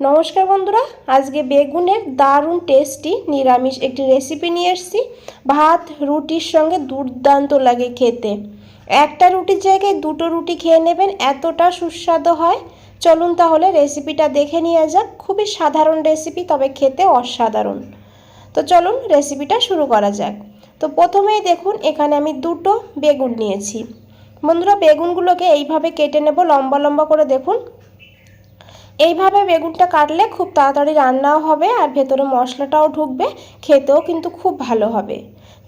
নমস্কার বন্ধুরা, আজকে বেগুনের দারুণ টেস্টি নিরামিষ একটি রেসিপি নিয়ে এসেছি। ভাত, রুটির সঙ্গে দুর্দান্ত লাগে খেতে। একটা রুটির জায়গায় দুটো রুটি খেয়ে নেবেন, এতটা সুস্বাদু হয়। চলুন তাহলে রেসিপিটা দেখে নিয়ে যাক। খুবই সাধারণ রেসিপি তবে খেতে অসাধারণ। তো চলুন রেসিপিটা শুরু করা যাক। তো প্রথমেই দেখুন, এখানে আমি দুটো বেগুন নিয়েছি। বন্ধুরা, বেগুনগুলোকে এইভাবে কেটে নেব, লম্বা লম্বা করে দেখুন। এইভাবে বেগুনটা কাটলে খুব তাড়াতাড়ি রান্নাও হবে আর ভেতরে মশলাটাও ঢুকবে, খেতেও কিন্তু খুব ভালো হবে।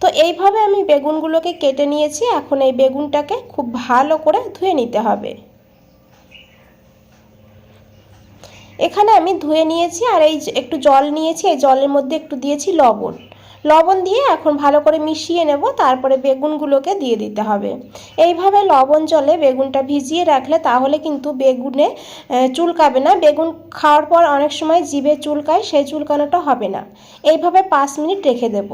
তো এইভাবে আমি বেগুনগুলোকে কেটে নিয়েছি, এখন এই বেগুনটাকে খুব ভালো করে ধুয়ে নিতে হবে। এখানে আমি ধুয়ে নিয়েছি আর এই একটু জল নিয়েছি, এই জলের মধ্যে একটু দিয়েছি লবণ। লবণ দিয়ে এখন ভালো করে মিশিয়ে নেব, তারপরে বেগুনগুলোকে দিয়ে দিতে হবে। এইভাবে লবণ জলে বেগুনটা ভিজিয়ে রাখলে তাহলে কিন্তু বেগুনে চুলকাবে না। বেগুন খাওয়ার পর অনেক সময় জিভে চুলকায়, সেই চুলকানোটা হবে না। এইভাবে পাঁচ মিনিট রেখে দেব।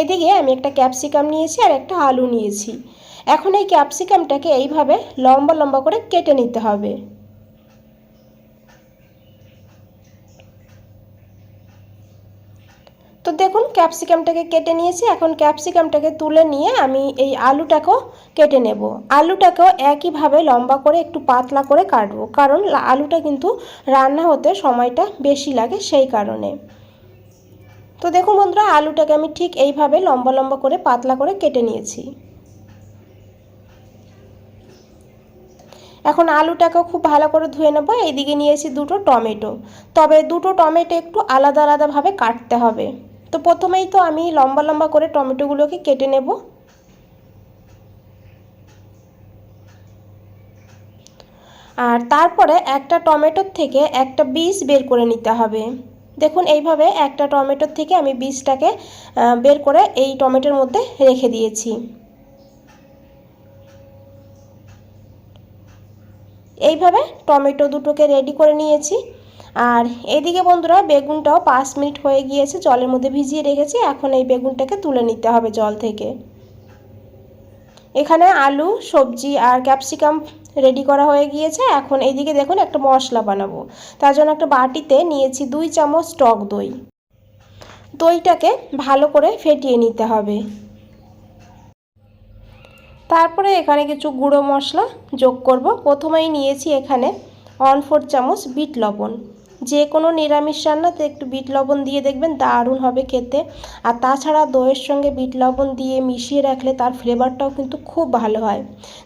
এদিকে আমি একটা ক্যাপসিকাম নিয়েছি আর একটা আলু নিয়েছি। এখন এই ক্যাপসিকামটাকে এইভাবে লম্বা লম্বা করে কেটে নিতে হবে। তো দেখুন ক্যাপসিকামটাকে কেটে নিয়েছি। এখন ক্যাপসিকামটাকে তুলে নিয়ে আমি এই আলুটাকেও কেটে নেব। আলুটাকেও একইভাবে লম্বা করে একটু পাতলা করে কাটবো। কারণ আলুটা কিন্তু রান্না হতে সময়টা বেশি লাগে সেই কারণে। তো দেখুন বন্ধুরা, আলুটাকে আমি ঠিক এইভাবে লম্বা লম্বা করে পাতলা করে কেটে নিয়েছি। এখন আলুটাকেও খুব ভালো করে ধুয়ে নেব। এইদিকে নিয়েছি দুটো টমেটো। তবে দুটো টমেটো একটু আলাদা আলাদাভাবে কাটতে হবে। তো প্রথমেই তো আমি লম্বা লম্বা করে টমেটোগুলোকে কেটে নেব। আর তারপরে একটা টমেটোর থেকে একটা বীজ বের করে নিতে হবে। দেখুন, এইভাবে একটা টমেটোর থেকে আমি বীজটাকে বের করে এই টমেটোর মধ্যে রেখে দিয়েছি। এইভাবে টমেটো দুটোকে রেডি করে নিয়েছি। আর এদিকে বন্ধুরা বেগুনটাও পাঁচ মিনিট হয়ে গিয়েছে, জলের মধ্যে ভিজিয়ে রেখেছি, এখন এই বেগুনটাকে তুলে নিতে হবে জল থেকে। এখানে আলু, সবজি আর ক্যাপসিকাম রেডি করা হয়ে গিয়েছে, এখন এইদিকে দেখুন একটা মশলা বানাবো। তার জন্য একটা বাটিতে নিয়েছি দুই চামচ টক দই। দইটাকে ভালো করে ফেটিয়ে নিতে হবে। তারপরে এখানে কিছু গুঁড়ো মশলা যোগ করব। প্রথমেই নিয়েছি এখানে ওয়ান ফোর চামচ বিট লবণ। যে কোনো নিরামিষ রান্নাতে একটু বিট লবণ দিয়ে দেখবেন দারুণ হবে খেতে। আর তাছাড়া দইয়ের সঙ্গে বিট লবণ দিয়ে মিশিয়ে রাখলে তার ফ্লেভারটাও কিন্তু খুব ভালো হয়।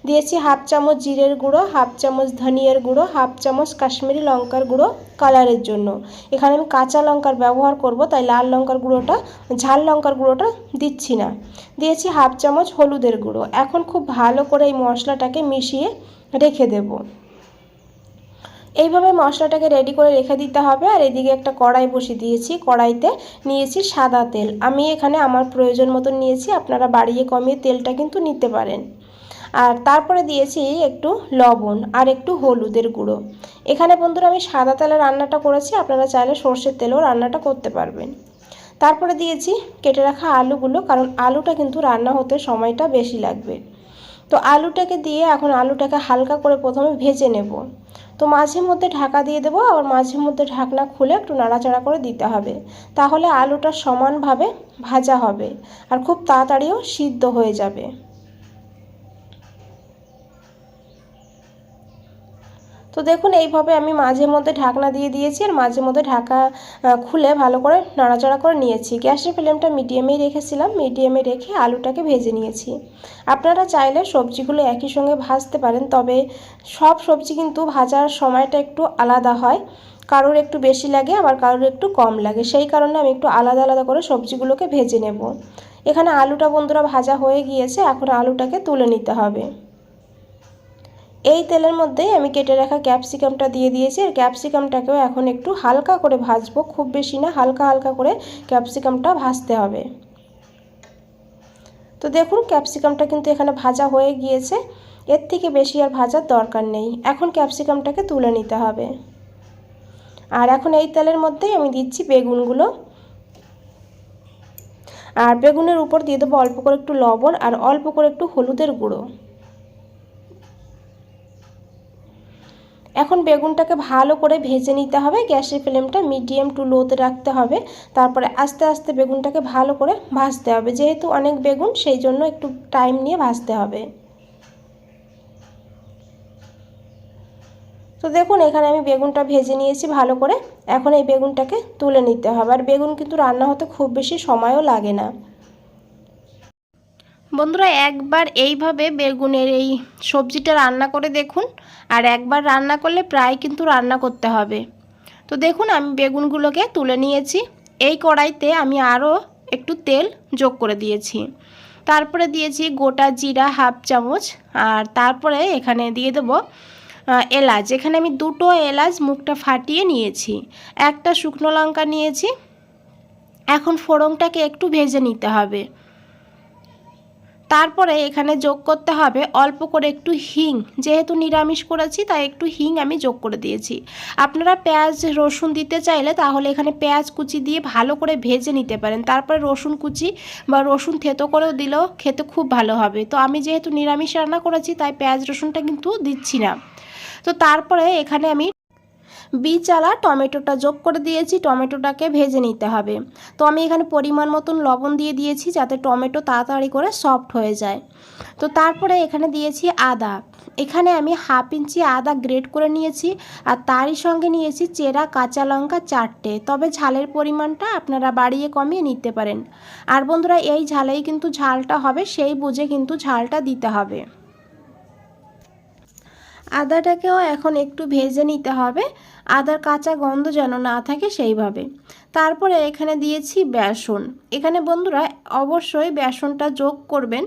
দিয়েছি হাফ চামচ জিরের গুঁড়ো, হাফ চামচ ধনিয়ার গুঁড়ো, হাফ চামচ কাশ্মীরি লঙ্কার গুঁড়ো কালারের জন্য। এখানে আমি কাঁচা লঙ্কার ব্যবহার করব, তাই লাল লঙ্কার গুঁড়োটা, ঝাল লঙ্কার গুঁড়োটা দিচ্ছি না। দিয়েছি হাফ চামচ হলুদের গুঁড়ো। এখন খুব ভালো করে এই মশলাটাকে মিশিয়ে রেখে দেবো। এইভাবে মশলাটাকে রেডি করে রেখে দিতে হবে, আর এদিকে একটা কড়াই বসিয়ে দিয়েছি। কড়াইতে নিয়েছি সাদা তেল। আমি এখানে আমার প্রয়োজন মতন নিয়েছি, আপনারা বাড়িয়ে কমিয়ে তেলটা কিন্তু নিতে পারেন। আর তারপরে দিয়েছি একটু লবণ আর একটু হলুদের গুঁড়ো। এখানে বন্ধুরা আমি সাদা তেলে রান্নাটা করেছি, আপনারা চাইলে সর্ষের তেলেও রান্নাটা করতে পারবেন। তারপরে দিয়েছি কেটে রাখা আলুগুলো, কারণ আলুটা কিন্তু রান্না হতে সময়টা বেশি লাগবে। তো আলুটাকে দিয়ে এখন আলুটাকে হালকা করে প্রথমে ভেজে নেব। তো মাঝে মধ্যে ঢাকা দিয়ে দেবো, আবার মাঝে মধ্যে ঢাকনা খুলে একটু নাড়াচাড়া করে দিতে হবে। তাহলে আলুটা সমানভাবে ভাজা হবে, আর খুব তাড়াতাড়িও সিদ্ধ হয়ে যাবে। দেখুন, এইভাবে আমি মাঝে মধ্যে ঢাকনা দিয়ে দিয়েছি আর মাঝে মধ্যে ঢাকা খুলে ভালো করে নাড়াচাড়া করে নিয়েছি। গ্যাসের ফ্লেমটা মিডিয়ামেই রেখেছিলাম, মিডিয়ামে রেখে আলুটাকে ভেজে নিয়েছি। আপনারা চাইলে সবজিগুলো একই সঙ্গে ভাজতে পারেন, তবে সব সবজি কিন্তু ভাজার সময়টা একটু আলাদা হয়। কারোর একটু বেশি লাগে, আবার কারোর একটু কম লাগে। সেই কারণে আমি একটু আলাদা আলাদা করে সবজিগুলোকে ভেজে নেব। এখানে আলুটা বন্ধুরা ভাজা হয়ে গিয়েছে, এখন আলুটাকে তুলে নিতে হবে। এই তেলের মধ্যেই আমি কেটে রাখা ক্যাপসিকামটা দিয়ে দিয়েছি। আর ক্যাপসিকামটাকেও এখন একটু হালকা করে ভাজবো। খুব বেশি না, হালকা হালকা করে ক্যাপসিকামটা ভাজতে হবে। তো দেখুন, ক্যাপসিকামটা কিন্তু এখানে ভাজা হয়ে গিয়েছে। এর থেকে বেশি আর ভাজার দরকার নেই। এখন ক্যাপসিকামটাকে তুলে নিতে হবে। আর এখন এই তেলের মধ্যেই আমি দিচ্ছি বেগুনগুলো। আর বেগুনের উপর দিয়ে দেবো অল্প করে একটু লবণ আর অল্প করে একটু হলুদের গুঁড়ো। এখন বেগুনটাকে ভালো করে ভেজে নিতে হবে। গ্যাসের ফ্লেমটা মিডিয়াম টু লোতে রাখতে হবে। তারপরে আস্তে আস্তে বেগুনটাকে ভালো করে ভাজতে হবে। যেহেতু অনেক বেগুন, সেই জন্য একটু টাইম নিয়ে ভাজতে হবে। তো দেখুন, এখানে আমি বেগুনটা ভেজে নিয়েছি ভালো করে। এখন এই বেগুনটাকে তুলে নিতে হবে। আর বেগুন কিন্তু রান্না হতে খুব বেশি সময়ও লাগে না। বন্ধুরা, একবার এইভাবে বেগুনের এই সবজিটা রান্না করে দেখুন। আর একবার রান্না করলে প্রায় কিন্তু রান্না করতে হবে। তো দেখুন, আমি বেগুনগুলোকে তুলে নিয়েছি। এই কড়াইতে আমি আরও একটু তেল যোগ করে দিয়েছি। তারপরে দিয়েছি গোটা জিরা হাফ চামচ। আর তারপরে এখানে দিয়ে দেবো এলাচ। এখানে আমি দুটো এলাচ মুখটা ফাটিয়ে নিয়েছি। একটা শুকনো লঙ্কা নিয়েছি। এখন ফোড়নটাকে একটু ভেজে নিতে হবে। তারপরে এখানে যোগ করতে হবে অল্প করে একটু হিং। যেহেতু নিরামিষ করেছি, তাই একটু হিং আমি যোগ করে দিয়েছি। আপনারা পেঁয়াজ, রসুন দিতে চাইলে তাহলে এখানে পেঁয়াজ কুচি দিয়ে ভালো করে ভেজে নিতে পারেন। তারপরে রসুন কুচি বা রসুন থেতো করেও দিলেও খেতে খুব ভালো হবে। তো আমি যেহেতু নিরামিষ রান্না করেছি, তাই পেঁয়াজ, রসুনটা কিন্তু দিচ্ছি না। তো তারপরে এখানে আমি বিচালা টমেটোটা যোগ করে দিয়েছি, টমেটোটাকে ভেজে নিতে হবে। তো আমি এখানে পরিমাণ মতন লবণ দিয়ে দিয়েছি যাতে টমেটো তাড়াতাড়ি করে সফট হয়ে যায়। তো তারপরে এখানে দিয়েছি আদা। এখানে আমি হাফ ইঞ্চি আদা গ্রেট করে নিয়েছি আর তারই সঙ্গে নিয়েছি চেরা কাঁচা লঙ্কা চারটে। তবে ঝালের পরিমাণটা আপনারা বাড়িয়ে কমিয়ে নিতে পারেন। আর বন্ধুরা, এই ঝালেই কিন্তু ঝালটা হবে, সেই বুঝে কিন্তু ঝালটা দিতে হবে। আদাটাকেও এখন একটু ভেজে নিতে হবে। আদার কাঁচা গন্ধ যেন না থাকে সেইভাবে। তারপরে এখানে দিয়েছি বেসন। এখানে বন্ধুরা, অবশ্যই বেসনটা যোগ করবেন।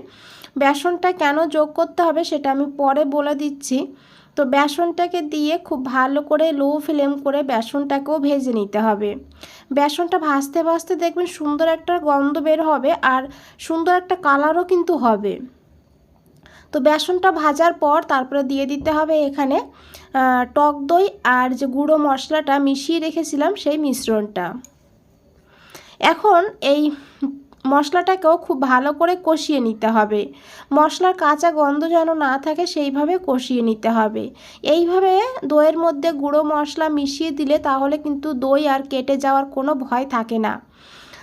বেসনটা কেন যোগ করতে হবে সেটা আমি পরে বলে দিচ্ছি। তো বেসনটাকে দিয়ে খুব ভালো করে লো ফ্লেম করে বেসনটাকেও ভেজে নিতে হবে। বেসনটা ভাজতে ভাজতে দেখবেন সুন্দর একটা গন্ধ বের হবে আর সুন্দর একটা কালারও কিন্তু হবে। তো বেসনটা ভাজার পর তারপরে দিয়ে দিতে হবে এখানে টক দই আর যে গুঁড়ো মশলাটা মিশিয়ে রেখেছিলাম সেই মিশ্রণটা। এখন এই মশলাটাকেও খুব ভালো করে কষিয়ে নিতে হবে। মশলার কাঁচা গন্ধ যেন না থাকে সেইভাবে কষিয়ে নিতে হবে। এইভাবে দইয়ের মধ্যে গুঁড়ো মশলা মিশিয়ে দিলে তাহলে কিন্তু দই আর কেটে যাওয়ার কোনো ভয় থাকে না।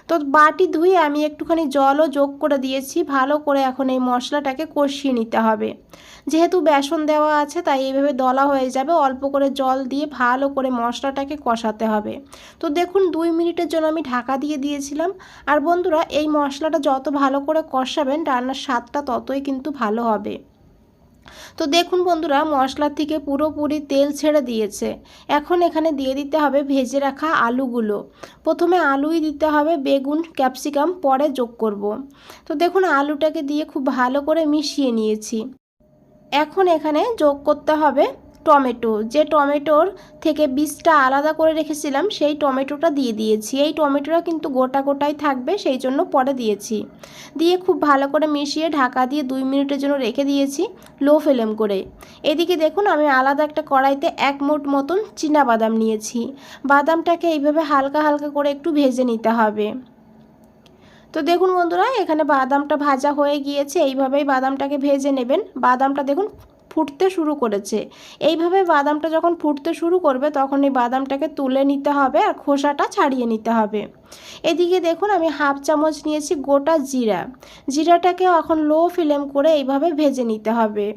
তো বাটি ধুয়ে আমি একটুখানি জলও যোগ করে দিয়েছি, ভালো করে এখন এই মশলাটাকে কষিয়ে নিতে হবে। যেহেতু বেসন দেওয়া আছে, তাই এইভাবে দলা হয়ে যাবে, অল্প করে জল দিয়ে ভালো করে মশলাটাকে কষাতে হবে। তো দেখুন, দুই মিনিটের জন্য আমি ঢাকা দিয়ে দিয়েছিলাম। আর বন্ধুরা, এই মশলাটা যত ভালো করে কষাবেন, রান্নার স্বাদটা ততই কিন্তু ভালো হবে। তো দেখুন বন্ধুরা, মশলা থেকে পুরোপুরি তেল ছেড়ে দিয়েছে। এখন এখানে দিয়ে দিতে হবে ভেজে রাখা আলুগুলো। প্রথমে আলুই দিতে হবে, বেগুন, ক্যাপসিকাম, পরে যোগ করব। তো দেখুন, আলুটাকে দিয়ে খুব ভালো করে মিশিয়ে নিয়েছি। এখন এখানে যোগ করতে হবে টমেটো। যে টমেটোর থেকে বীজটা আলাদা করে রেখেছিলাম, সেই টমেটোটা দিয়ে দিয়েছি। এই টমেটোটা কিন্তু গোটা গোটাই থাকবে, সেই জন্য পরে দিয়েছি। দিয়ে খুব ভালো করে মিশিয়ে ঢাকা দিয়ে দুই মিনিটের জন্য রেখে দিয়েছি, লো ফ্লেম করে। এদিকে দেখুন, আমি আলাদা একটা কড়াইতে এক মুঠ মতন চীনা বাদাম নিয়েছি। বাদামটাকে এইভাবে হালকা হালকা করে একটু ভেজে নিতে হবে। তো দেখুন বন্ধুরা, এখানে বাদামটা ভাজা হয়ে গিয়েছে, এইভাবেই বাদামটাকে ভেজে নেবেন। বাদামটা দেখুন ফুটতে শুরু করেছে। এইভাবে বাদামটা যখন ফুটতে শুরু করবে, তখন এই বাদামটাকে তুলে নিতে হবে আর খোসাটা ছাড়িয়ে নিতে হবে। এদিকে দেখুন, আমি হাফ চামচ নিয়েছি গোটা জিরা। জিরাটাকে এখন লো ফ্লেম করে এইভাবে ভেজে নিতে হবে।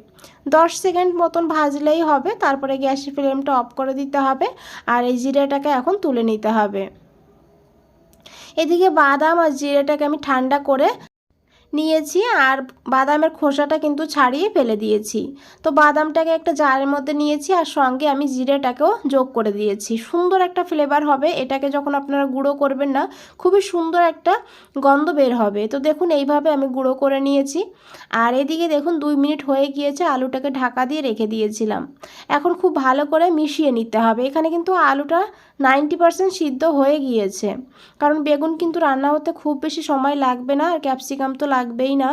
দশ সেকেন্ড মতন ভাজলেই হবে, তারপরে গ্যাসের ফ্লেমটা অফ করে দিতে হবে আর এই জিরাটাকে এখন তুলে নিতে হবে। এদিকে বাদাম আর জিরাটাকে আমি ঠান্ডা করে নিয়েছি আর বাদামের খোসাটা কিন্তু ছাড়িয়ে ফেলে দিয়েছি। তো বাদামটাকে একটা জারের মধ্যে নিয়েছি আর সঙ্গে আমি জিরেটাকেও যোগ করে দিয়েছি। সুন্দর একটা ফ্লেভার হবে, এটাকে যখন আপনারা গুঁড়ো করবেন না, খুবই সুন্দর একটা গন্ধ বের হবে। তো দেখুন, এইভাবে আমি গুঁড়ো করে নিয়েছি। আর এদিকে দেখুন, দুই মিনিট হয়ে গিয়েছে, আলুটাকে ঢাকা দিয়ে রেখে দিয়েছিলাম। এখন খুব ভালো করে মিশিয়ে নিতে হবে। এখানে কিন্তু আলুটা নাইনটি পারসেন্ট সিদ্ধ হয়ে গিয়েছে। কারণ বেগুন কিন্তু রান্না হতে খুব বেশি সময় লাগবে না আর ক্যাপসিকাম তো লাগবেই না।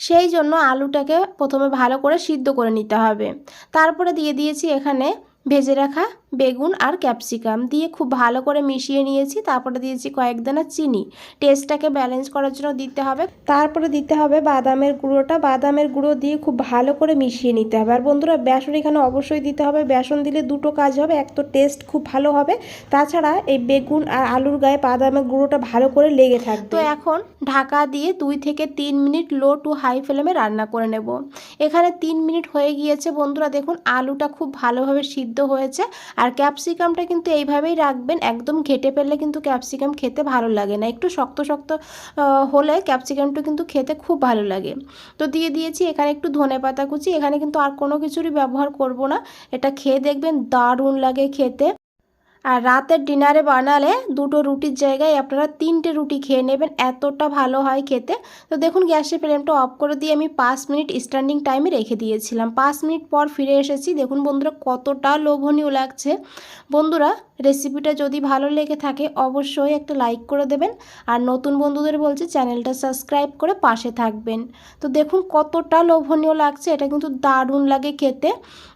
সেই জন্য আলুটাকে প্রথমে ভালো করে সিদ্ধ করে নিতে হবে। তারপরে দিয়ে দিয়েছি এখানে ভেজে রাখা বেগুন আর ক্যাপসিকাম দিয়ে খুব ভালো করে মিশিয়ে নিয়েছি। তারপরে দিয়েছি কয়েক দানা চিনি। টেস্টটাকে ব্যালেন্স করার জন্য দিতে হবে। তারপরে দিতে হবে বাদামের গুঁড়োটা। বাদামের গুঁড়ো দিয়ে খুব ভালো করে মিশিয়ে নিতে হবে। আর বন্ধুরা, বেসন এখানে অবশ্যই দিতে হবে। বেসন দিলে দুটো কাজ হবে। এক তো টেস্ট খুব ভালো হবে। তাছাড়া এই বেগুন আর আলুর গায়ে বাদামের গুঁড়োটা ভালো করে লেগে থাকবে। তো এখন ঢাকা দিয়ে দুই থেকে তিন মিনিট লো টু হাই ফ্লেমে রান্না করে নেব। এখানে তিন মিনিট হয়ে গিয়েছে। বন্ধুরা, দেখুন আলুটা খুব ভালোভাবে সিদ্ধ হয়েছে। আর ক্যাপসিকামটা কিন্তু এইভাবেই রাখবেন, একদম ঘেটে ফেললে কিন্তু ক্যাপসিকাম খেতে ভালো লাগে না। একটু শক্ত শক্ত হলে ক্যাপসিকামটা কিন্তু খেতে খুব ভালো লাগে। তো দিয়ে দিয়েছি এখানে একটু ধনে পাতা কুচি। এখানে কিন্তু আর কোনো কিছুরই ব্যবহার করব না। এটা খেয়ে দেখবেন দারুণ লাগে খেতে। আর রাতের ডিনারে বানালে দুটো রুটির জায়গায় আপনারা তিনটে রুটি খেয়ে নেবেন, এতটা ভালো হয় খেতে। তো দেখুন গ্যাসের ফ্লেমটা অফ করে দিয়ে আমি পাঁচ মিনিট স্ট্যান্ডিং টাইমে রেখে দিয়েছিলাম। পাঁচ মিনিট পর ফিরে এসেছি, দেখুন বন্ধুরা কতটা লোভনীয় লাগছে। বন্ধুরা রেসিপিটা যদি ভালো লেগে থাকে অবশ্যই একটা লাইক করে দেবেন। আর নতুন বন্ধুদের বলছি চ্যানেলটা সাবস্ক্রাইব করে পাশে থাকবেন। তো দেখুন কতটা লোভনীয় লাগছে, এটা কিন্তু দারুণ লাগে খেতে।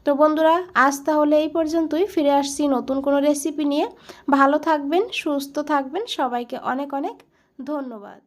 তো বন্ধুরা, আজ তাহলে এই পর্যন্তই। ফিরে আসছি নতুন কোনো রেসিপি নিয়ে ভালো থাকবেন সুস্থ থাকবেন। সবাইকে অনেক অনেক ধন্যবাদ।